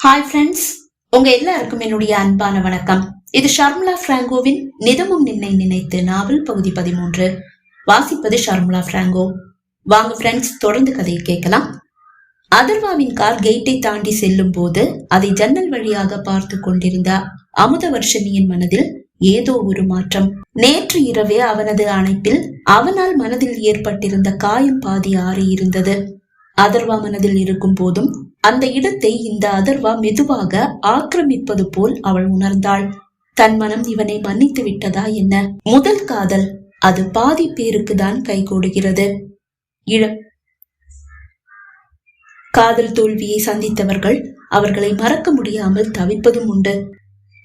Hi friends உங்க எல்லாருக்கும் என்னுடைய அன்பான வணக்கம். இது ஷர்மிளா பிராங்கோவின் நிதமும் நின்னை நினைத்து நாவல் பகுதி பதிமூன்று. வாசிப்பது ஷர்மிளா பிராங்கோ. வாங்க ஃப்ரெண்ட்ஸ் தொடர்ந்து கதையை கேட்கலாம். அதர்வாவின் கார் கேட்டை தாண்டி செல்லும் போது அதை ஜன்னல் வழியாக பார்த்து கொண்டிருந்த அமுதவர்ஷினியின் மனதில் ஏதோ ஒரு மாற்றம். நேற்று இரவே அவனது அணைப்பில் அவனால் மனதில் ஏற்பட்டிருந்த காயம் பாதி ஆறி இருந்தது அதர்வா மனதில் இருக்கும் போதும் அந்த இடத்தை இந்த அதர்வா மெதுவாக ஆக்கிரமிப்பது போல் அவள் உணர்ந்தாள். தன் மனம் இவனை மன்னித்து விட்டதா என்ன? முதல் காதல் அது பாதி பேருக்கு தான் கைகூடுகிறது. இழ காதல் தோல்வியை சந்தித்தவர்கள் அவர்களை மறக்க முடியாமல் தவிப்பதும் உண்டு.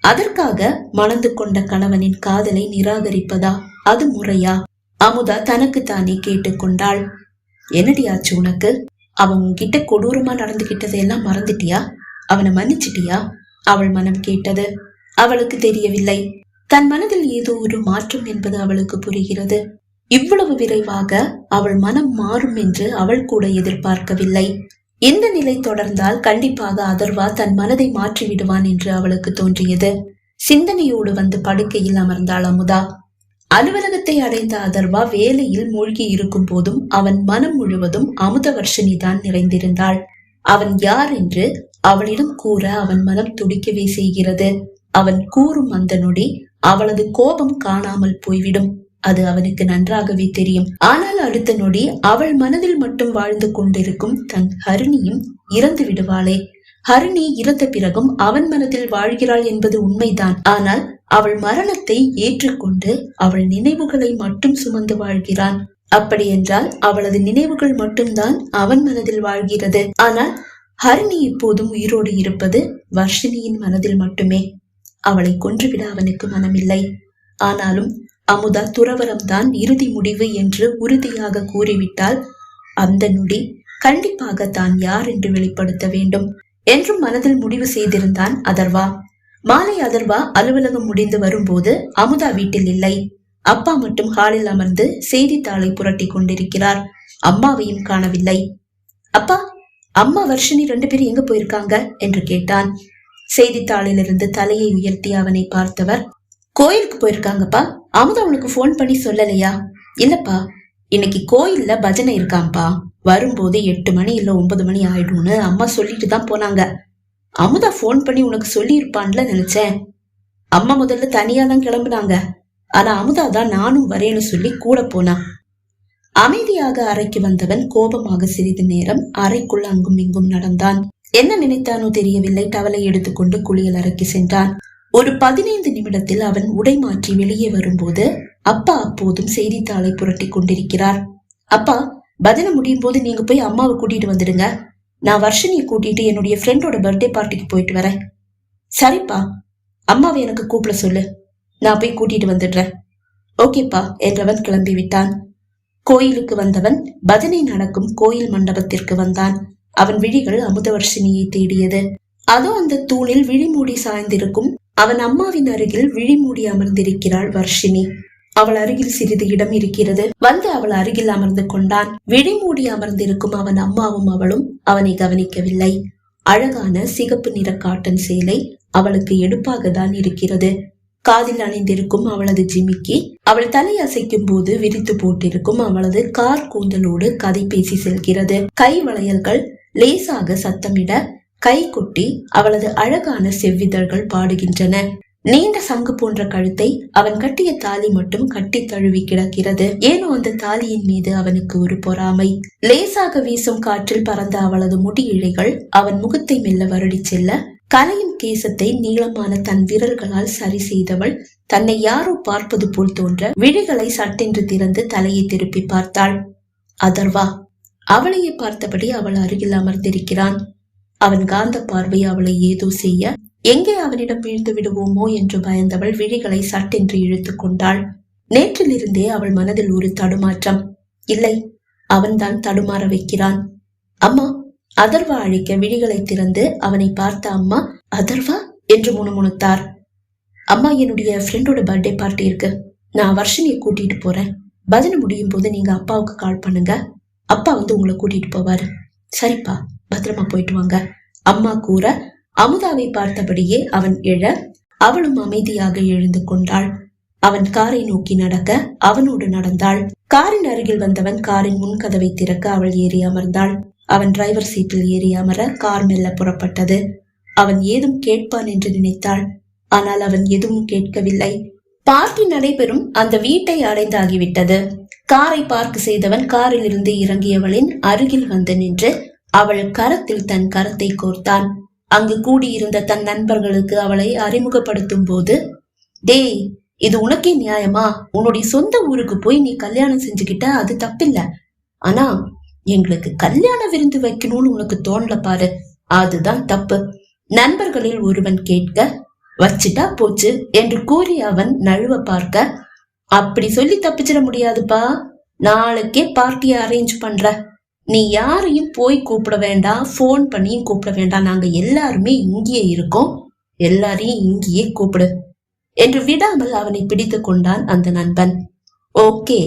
அதற்காக மணந்து கொண்ட கணவனின் காதலை நிராகரிப்பதா? அது முறையா? அமுதா தனக்குத்தானே கேட்டுக்கொண்டாள். என்னடி ஆச்சு உனக்கு? அவன் உன்கிட்ட கொடூரமா நடந்துகிட்டதையெல்லாம் மறந்துட்டியா? அவனை மன்னிச்சிட்டியா? அவள் மனம் கேட்டது அவளுக்கு தெரியவில்லை. தன் மனதில் ஏதோ ஒரு மாற்றம் என்பது அவளுக்கு புரிகிறது. இவ்வளவு விரைவாக அவள் மனம் மாறும் என்று அவள் கூட எதிர்பார்க்கவில்லை. இந்த நிலை தொடர்ந்தால் கண்டிப்பாக அதர்வா தன் மனதை மாற்றி விடுவான் என்று அவளுக்கு தோன்றியது. சிந்தனையோடு வந்து படுக்கையில் அமர்ந்தாள் அமுதா. அலுவலகத்தை அடைந்த அதர்வா வேலையில் மூழ்கி இருக்கும் போதும் அவன் மனம் முழுவதும் அமுதவர்ஷினி தான் நிறைந்திருந்தாள். அவன் யார் என்று அவளிடம் கூற அவன் மனம் துடிக்கவே செய்கிறது. அவன் கூறும் அந்த நொடி அவளது கோபம் காணாமல் போய்விடும். அது அவனுக்கு நன்றாகவே தெரியும். ஆனால் அடுத்த நொடி அவள் மனதில் மட்டும் வாழ்ந்து கொண்டிருக்கும் தன் ஹரிணியும் இறந்து விடுவாளே. ஹரிணி இறந்த பிறகும் அவன் மனதில் வாழ்கிறாள் என்பது உண்மைதான். ஆனால் அவள் மரணத்தை ஏற்றுக்கொண்டு அவள் நினைவுகளை மட்டும் சுமந்து வாழ்கிறான். அப்படி என்றால் அவளது நினைவுகள் மட்டும்தான் அவன் மனதில் வாழ்கிறது. ஆனால் ஹரிணி இப்போதும் உயிரோடு இருப்பது வர்ஷினியின் மனதில் மட்டுமே. அவளை கொன்றுவிட அவனுக்கு மனமில்லை. ஆனாலும் அமுதா துறவரம்தான் இறுதி முடிவு என்று உறுதியாக கூறிவிட்டால் அந்த நொடி கண்டிப்பாக தான் யார் என்று வெளிப்படுத்த வேண்டும். என்றும் மனதில் முடிவு செய்திருந்தான் அதர்வா. மாலை அதர்வா அலுவலகம் முடிந்து வரும்போது அமுதா வீட்டில் இல்லை. அப்பா மட்டும் ஹாலில் அமர்ந்து செய்தித்தாளை புரட்டி கொண்டிருக்கிறார். அம்மாவையும் காணவில்லை. அப்பா அம்மா வர்ஷினி ரெண்டு பேரும் எங்க போயிருக்காங்க? என்று கேட்டான். செய்தித்தாளிலிருந்து தலையை உயர்த்தி அவனை பார்த்தவர் கோயிலுக்கு போயிருக்காங்கப்பா. அமுதா உனக்கு போன் பண்ணி சொல்லலையா? இல்லப்பா இன்னைக்கு கோயில்ல பஜனை இருக்காம்பா வரும்போது எட்டு மணி இல்ல ஒன்பது மணி ஆயிடும்னு அம்மா சொல்லிட்டு தான் போனாங்க. அமுதா ஃபோன் பண்ணி உனக்கு சொல்லியிருப்பான்ல நினைச்சேன். அம்மா முதல்ல தனியா தான் கிளம்புனாங்க. ஆனா அமுதா தான் நானும் வரேன்னு சொல்லி கூட போனா. அமைதியாக அறைக்கு வந்தவன் கோபமாக சிறிது நேரம் அறைக்குள் அங்கும் இங்கும் நடந்தான். என்ன நினைத்தானோ தெரியவில்லை. டவலை எடுத்துக்கொண்டு குளியல் அறைக்கு சென்றான். ஒரு பதினைந்து நிமிடத்தில் அவன் உடை மாற்றி வெளியே வரும்போது அப்பா அப்போதும் செய்தித்தாளை புரட்டி கொண்டிருக்கிறார். அப்பா பஜனை முடியும் போது நீங்க போய் அம்மாவை கூட்டிட்டு வந்துடுங்க. நான் வர்ஷினியை கூட்டிட்டு என்னுடைய ஃப்ரெண்டோட பர்த்டே பார்ட்டிக்கு போயிட்டு வரேன். சரிப்பா அம்மாவை எனக்கு கூப்பிட சொல்லு. நான் போய் கூட்டிட்டு வந்துடுறேன். ஓகேப்பா என்றவன் கிளம்பி விட்டான். கோயிலுக்கு வந்தவன் பஜனை நடக்கும் கோயில் மண்டபத்திற்கு வந்தான். அவன் விழிகள் அமுதவர்ஷினியை தேடியது. அதோ அந்த தூணில் விழிமூடி சாய்ந்திருக்கும் அவன் அம்மாவின் அருகில் விழிமூடி அமர்ந்திருக்கிறாள் வர்ஷினி. அவள் அருகில் சிறிது இடம் இருக்கிறது. வந்து அவள் அருகில் அமர்ந்து கொண்டான். விழிமூடி அமர்ந்திருக்கும் அவன் அம்மாவும் அவளும் அவனை கவனிக்கவில்லை. அழகான சிகப்பு நிற காட்டன் சேலை அவளுக்கு எடுப்பாக தான் இருக்கிறது. காதில் அணிந்திருக்கும் அவளது ஜிமிக்கி அவள் தலை அசைக்கும் போது விரித்து போட்டிருக்கும் அவளது கார் கூந்தலோடு கதை பேசி செல்கிறது. கை வளையல்கள் லேசாக சத்தமிட கை கொட்டி அவளது அழகான செவ்விதழ்கள் பாடுகின்றன. நீண்ட சங்கு போன்ற கழுத்தை அவன் கட்டிய தாலி மட்டும் கட்டி தழுவி கிடக்கிறது. ஏனோ அந்த தாலியின் மீது அவனுக்கு ஒரு பொறாமை. லேசாக வீசும் காற்றில் பறந்த அவளது முடி இழைகள் அவன் முகத்தை மெல்ல வருடி செல்ல கலையும் கேசத்தை நீளமான தன் விரல்களால் சரி செய்தவள் தன்னை யாரோ பார்ப்பது போல் தோன்ற விழிகளை சட்டென்று திறந்து தலையை திருப்பி பார்த்தாள். அதர்வா! அவளையே பார்த்தபடி அவள் அருகில் அமர்ந்திருக்கிறான். அவன் காந்த பார்வை அவளை ஏதோ செய்ய எங்கே அவனிடம் வீழ்ந்து விடுவோமோ என்று பயந்தவள் விழிகளை சட்டென்று இழுத்து கொண்டாள். நேற்றிலிருந்தே அவள் மனதில் ஒரு தடுமாற்றம். இல்லை அவன்தான் தடுமாற வைக்கிறான். அம்மா அதர்வா அழைக்க விழிகளை திறந்து அவனை பார்த்த அம்மா அதர்வா? என்று முணுமுணுத்தார். அம்மா என்னுடைய ஃப்ரெண்டோட பர்த்டே பார்ட்டி இருக்கு. நான் வர்ஷினியை கூட்டிட்டு போறேன். பஜனை முடியும் போது நீங்க அப்பாவுக்கு கால் பண்ணுங்க. அப்பா வந்து உங்களை கூட்டிட்டு போவாரு. சரிப்பா பத்திரமா போயிட்டு வாங்க. அம்மா கூற அமுதாவை பார்த்தபடியே அவன் எழ அவளும் அமைதியாக எழுந்து கொண்டாள். அவன் காரை நோக்கி நடக்க அவனோடு நடந்தாள். காரின் அருகில் வந்தவன் காரின் முன்கதவை திறக்க அவள் ஏறி அமர்ந்தாள். அவன் டிரைவர் சீட்டில் ஏறி அமர கார் மெல்ல புறப்பட்டது. அவன் ஏதும் கேட்பான் என்று நினைத்தாள். ஆனால் அவன் எதுவும் கேட்கவில்லை. பார்ட்டி நடைபெறும் அந்த வீட்டை அடைந்தாகிவிட்டது. காரை பார்க் செய்தவன் காரில் இருந்து இறங்கியவளின் அருகில் வந்து நின்று அவள் கரத்தில் தன் கரத்தை கோர்த்தான். அங்கு கூடியிருந்த தன் நண்பர்களுக்கு அவளை அறிமுகப்படுத்தும் போது டேய் இது உனக்கே நியாயமா? உன்னுடைய சொந்த ஊருக்கு போய் நீ கல்யாணம் செஞ்சுக்கிட்ட அது தப்பில்ல. ஆனா எங்களுக்கு கல்யாண விருந்து வைக்கணும்னு உனக்கு தோணல பாரு. அதுதான் தப்பு. நண்பர்களில் ஒருவன் கேட்க வச்சுட்டா போச்சு என்று கூறி அவன் நழுவ பார்க்க அப்படி சொல்லி தப்பிச்சிட முடியாதுப்பா. நாளைக்கே பார்ட்டியை அரேஞ்ச் பண்ற. நீ யாரையும் போய் கூப்பிட வேண்டாம் ஃபோன் பண்ணியும் கூப்பிட வேண்டாம் நாங்கள் எல்லாருமே இங்கேயே இருக்கோம். எல்லாரையும் இங்கேயே கூப்பிடு என்று விடாமல் அவனை பிடித்து கொண்டான் அந்த நண்பன். ஓகே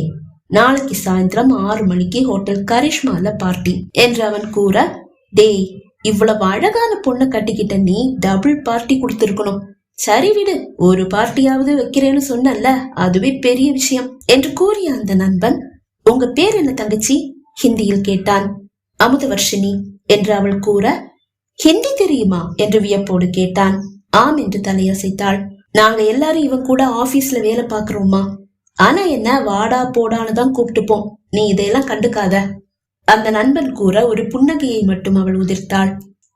நாளைக்கு சாயந்தரம் ஆறு மணிக்கு ஹோட்டல் கரிஷ்மால பார்ட்டி என்று அவன் கூற டேய் இவ்வளவு அழகான பொண்ணை கட்டிக்கிட்ட நீ டபுள் பார்ட்டி கொடுத்திருக்கணும். சரி விடு ஒரு பார்ட்டியாவது வைக்கிறேன்னு சொன்னல அதுவே பெரிய விஷயம் என்று கூறிய அந்த நண்பன் உங்க பேர் என்ன தங்கச்சி? ஹிந்தியில் கேட்டான் அமுதவர்ஷினி என்று அவள் கூற ஹிந்தி தெரியுமா? என்று வியப்போடு கேட்டான். ஆம் என்று தலையசைத்தாள். நாங்க எல்லாரும் இவன் கூட ஆபீஸ்ல வேலை பாக்குறோமா ஆனா என்ன வாடா போடான்னு தான் கூப்பிட்டுப்போம். நீ இதையெல்லாம் கண்டுக்காத. அந்த நண்பன் கூற ஒரு புன்னகையை மட்டும் அவள் உதிர்த்தாள்.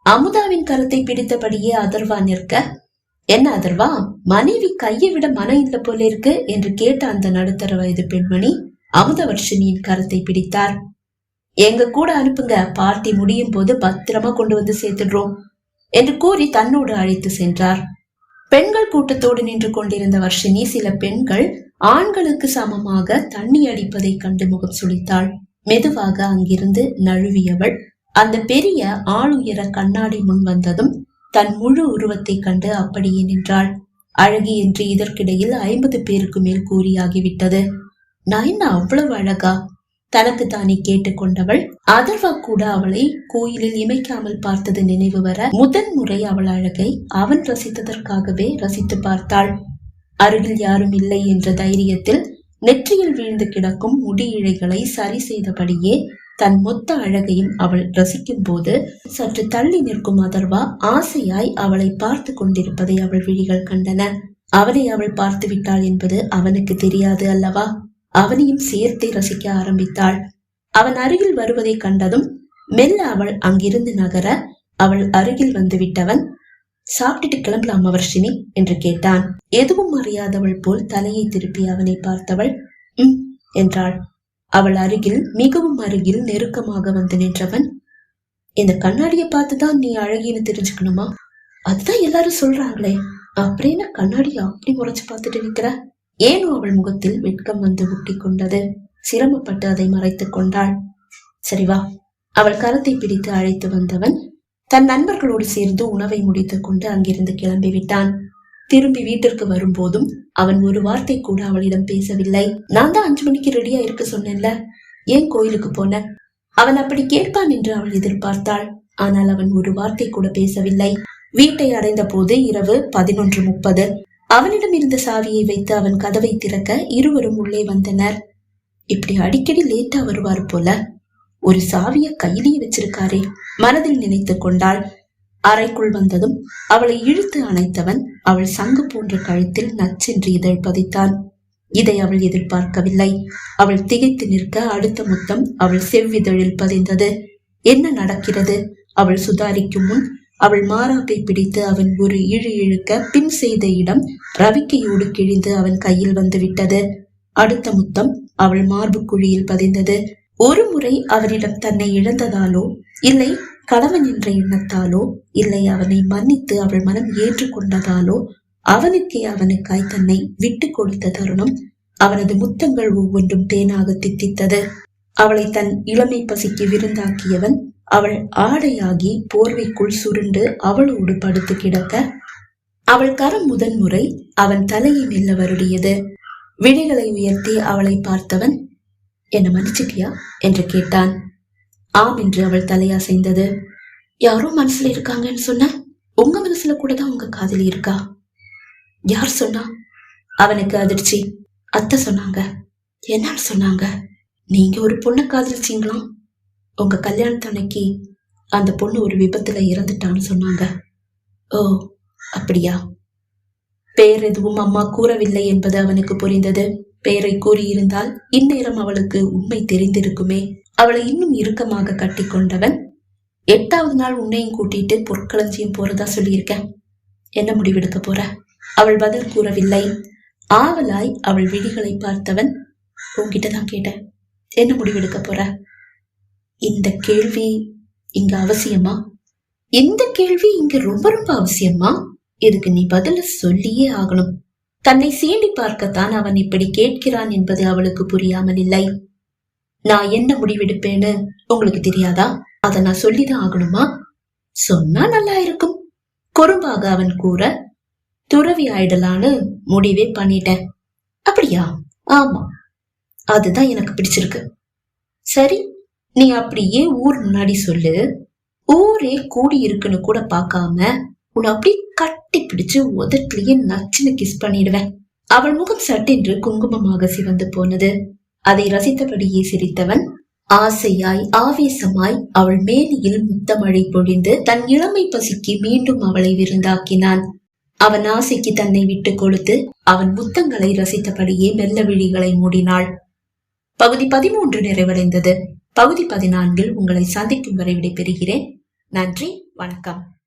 அமுதாவின் கருத்தை பிடித்தபடியே அதர்வா நிற்க என்ன அதர்வா மனைவி கையை விட மனம் இல்ல போல இருக்கு? என்று கேட்ட அந்த நடுத்தர வயது பெண்மணி அமுதவர்ஷினியின் கருத்தை பிடித்தார். எங்க கூட அனுப்புங்க. பார்ட்டி முடியும் போது பத்திரமா கொண்டு வந்து சேர்த்துடுறோம் என்று கூறி தன்னோடு அழைத்து சென்றார். பெண்கள் கூட்டத்தோடு நின்று கொண்டிருந்த வர்ஷினி சில பெண்கள் ஆண்களுக்கு சமமாக தண்ணி அடிப்பதை கண்டு முகம் சுளித்தாள். மெதுவாக அங்கிருந்து நழுவியவள் அந்த பெரிய ஆளுயர கண்ணாடி முன் வந்ததும் தன் முழு உருவத்தை கண்டு அப்படியே நின்றாள். அழகி என்று இதற்கிடையில் ஐம்பது பேருக்கு மேல் கூறியாகிவிட்டது. நான் என்ன அவ்வளவு அழகா? தனக்கு தானே கேட்டுக்கொண்டவள். அதர்வா கூட அவளை கோயிலில் இமைக்காமல் பார்த்தது நினைவு வர முதன் முறை அவள் அழகை அவன் ரசித்ததற்காகவே ரசித்து பார்த்தாள். அருகில் யாரும் இல்லை என்ற தைரியத்தில் நெற்றியில் வீழ்ந்து கிடக்கும் முடி இழைகளை சரி செய்தபடியே தன் மொத்த அழகையும் அவள் ரசிக்கும் போது சற்று தள்ளி நிற்கும் அதர்வா ஆசையாய் அவளை பார்த்து கொண்டிருப்பதை அவள் விழிகள் கண்டன. அவனை அவள் பார்த்து விட்டாள் என்பது அவனுக்கு தெரியாது அல்லவா? அவனையும் சேர்த்து ரசிக்க ஆரம்பித்தாள். அவன் அருகில் வருவதை கண்டதும் மெல்ல அவள் அங்கிருந்து நகர அவள் அருகில் வந்து விட்டவன் சாப்பிட்டுட்டு கிளம்பலாமா வர்ஷினி என்று கேட்டான். எதுவும் அறியாதவள் போல் தலையை திருப்பி அவனை பார்த்தவள் உம் என்றாள். அவள் அருகில் மிகவும் அருகில் நெருக்கமாக வந்து நின்றவன் இந்த கண்ணாடியை பார்த்துதான் நீ அழகின்னு தெரிஞ்சுக்கணுமா? அதுதான் எல்லாரும் சொல்றாங்களே அப்படின்னு கண்ணாடியை அப்படி முறைச்சு பார்த்துட்டு நிக்கிற? ஏனோ அவள் முகத்தில் வெட்கம் வந்து ஒட்டி கொண்டது. சிரமப்பட்டு அதை மறைத்துக் கொண்டாள். சரி வா. அவள் கரத்தை பிடித்து அழைத்து வந்தவன் தன் நண்பர்களோடு சேர்ந்து உணவை முடித்துக் கொண்டு அங்கிருந்து கிளம்பி விட்டான் திரும்பி வீட்டிற்கு வரும்போதும் அவன் ஒரு வார்த்தை கூட அவளிடம் பேசவில்லை. நான் தான் அஞ்சு மணிக்கு ரெடியா இருக்க சொன்னேன்ல. ஏன் கோயிலுக்கு போன? அவன் அப்படி கேட்பான் என்று அவள் எதிர்பார்த்தாள். ஆனால் அவன் ஒரு வார்த்தை கூட பேசவில்லை. வீட்டை அடைந்த போது இரவு பதினொன்று முப்பது. அவனிடம் இருந்த சாவியை வைத்து அவன் கதவை திறக்க இருவரும் உள்ளே வந்தனர். இப்படி அடிக்கடி லேட்டா வருவார் போல ஒரு சாவிய கையிலேயே வச்சிருக்காரே. மனதில் நினைத்து கொண்டாள். அறைக்குள் வந்ததும் அவளை இழுத்து அணைத்தவன் அவள் சங்கு போன்ற கழுத்தில் நச்சென்று இதழ் பதித்தான். இதை அவள் எதிர்பார்க்கவில்லை. அவள் திகைத்து நிற்க அடுத்த முத்தம் அவள் செவ்விதழில் பதிந்தது. என்ன நடக்கிறது? அவள் சுதாரிக்கும் முன் அவள் மாறாக்கை பிடித்து அவன் ஒரு இழு இழுக்க பின் செய்த இடம் ரவிக்கையோடு கிழிந்து அவன் கையில் வந்து விட்டது அடுத்த முத்தம் அவள் மார்பு குழியில் பதிந்தது. ஒரு முறை அவனிடம் தன்னை இழந்ததாலோ இல்லை கணவன் என்ற எண்ணத்தாலோ இல்லை அவனை மன்னித்து அவள் மனம் ஏற்றுக்கொண்டதாலோ அவனுக்கே அவனுக்காய் தன்னை விட்டு கொடுத்த தருணம் அவனது முத்தங்கள் ஒவ்வொன்றும் தேனாக தித்தித்தது. அவளை தன் இளமை பசிக்கு விருந்தாக்கியவன். அவள் ஆடையாகி போர்வைக்குள் சுருண்டு அவளோடு படுத்து கிடக்க அவள் கரம் முதன்முறை அவன் தலையை மெல்ல வருடியது. விழிகளை உயர்த்தி அவளை பார்த்தவன் என்ன மன்னிச்சுக்கியா? என்று கேட்டான். ஆம் என்று அவள் தலையசைந்தது. யாரோ மனசுல இருக்காங்கன்னு சொன்ன? உங்க மனசுல கூட தான் உங்க காதலி இருக்கா? யார் சொன்னா? அவனுக்கு அதிர்ச்சி. அத்தை சொன்னாங்க. என்னால் சொன்னாங்க? நீங்க ஒரு பொண்ணை காதலிச்சீங்களாம் உங்க கல்யாணத்தன்னைக்கு அந்த பொண்ணு ஒரு விபத்துல இறந்துட்டான்னு சொன்னாங்க. ஓ அப்படியா? பேர் எதுவும் அம்மா கூறவில்லை என்பது அவனுக்கு புரிந்தது. பெயரை கூறியிருந்தால் இந்நேரம் அவளுக்கு உண்மை தெரிந்திருக்குமே. அவளை இன்னும் இறுக்கமாக கட்டிக்கொண்டவன் எட்டாவது நாள் உன்னையும் கூட்டிட்டு பொற்களஞ்சியம் போறதா சொல்லியிருக்கேன். என்ன முடிவெடுக்க போற? அவள் பதில் கூறவில்லை. ஆவலாய் அவள் விழிகளை பார்த்தவன் உன்கிட்ட தான் கேட்டேன். என்ன முடிவெடுக்க போற? இந்த கேள்வி இங்க அவசியமா? இந்த கேள்வி இங்க ரொம்ப ரொம்ப அவசியமா? இதுக்கு நீ பதில சொல்லியே ஆகணும். தன்னை சீண்டி பார்க்கத்தான் அவன் இப்படி கேட்கிறான் என்பது அவளுக்கு புரியாமல் இல்லை. நான் என்ன முடிவெடுப்பேன்னு உங்களுக்கு தெரியாதா? அதை நான் சொல்லிதான் ஆகணுமா? சொன்னா நல்லா இருக்கும். குறும்பாக அவன் கூற துறவி ஆயிடலான்னு முடிவே பண்ணிட்டேன். அப்படியா? ஆமா. அதுதான் எனக்கு பிடிச்சிருக்கு. சரி நீ அப்படியே ஊர் முன்னாடி சொல்லு. ஊரே கூடி இருக்குன்னு கூட பார்க்காம உன்னை அப்படி கட்டி பிடிச்சு உதட்டிலேயே நச்சுன்னு கிஸ் பண்ணிடுவேன். அவள் முகம் சட்டென்று குங்குமமாக சிவந்து போனது. அதை ரசித்தபடியே சிரித்தவன் ஆசையாய் ஆவேசமாய் அவள் மேனியில் முத்தமழை பொழிந்து தன் இளமை பசிக்கு மீண்டும் அவளை விருந்தாக்கினான். அவன் ஆசைக்கு தன்னை விட்டு கொடுத்து அவன் முத்தங்களை ரசித்தபடியே மெல்ல விழிகளை மூடினாள். பகுதி பதிமூன்று நிறைவடைந்தது. பகுதி பதினான்கில் உங்களை சந்திக்கும் வரை விடைபெறுகிறேன். நன்றி வணக்கம்.